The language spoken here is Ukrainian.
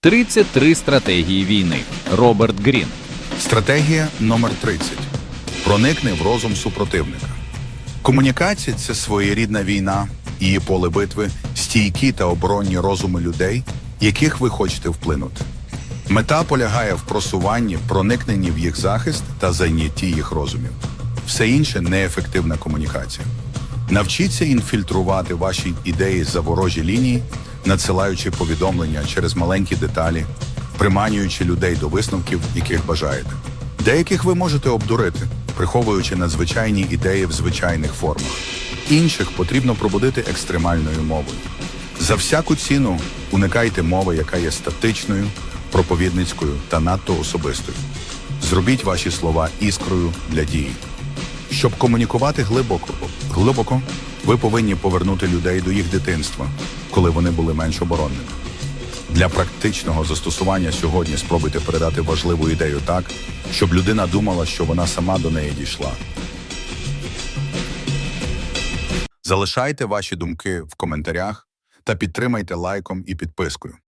33 стратегії війни. Роберт Грін. Стратегія номер 30. Проникни в розум супротивника. Комунікація це своєрідна війна, її поле битви, стійкі та оборонні розуми людей, яких ви хочете вплинути. Мета полягає в просуванні, проникненні в їх захист та зайнятті їх розумів. Все інше неефективна комунікація. Навчіться інфільтрувати ваші ідеї за ворожі лінії, надсилаючи повідомлення через маленькі деталі, приманюючи людей до висновків, яких бажаєте. Деяких ви можете обдурити, приховуючи надзвичайні ідеї в звичайних формах. Інших потрібно пробудити екстремальною мовою. За всяку ціну уникайте мови, яка є статичною, проповідницькою та надто особистою. Зробіть ваші слова іскрою для дії. Щоб комунікувати глибоко, глибоко, ви повинні повернути людей до їх дитинства, коли вони були менш оборонними. Для практичного застосування сьогодні спробуйте передати важливу ідею так, щоб людина думала, що вона сама до неї дійшла. Залишайте ваші думки в коментарях та підтримайте лайком і підпискою.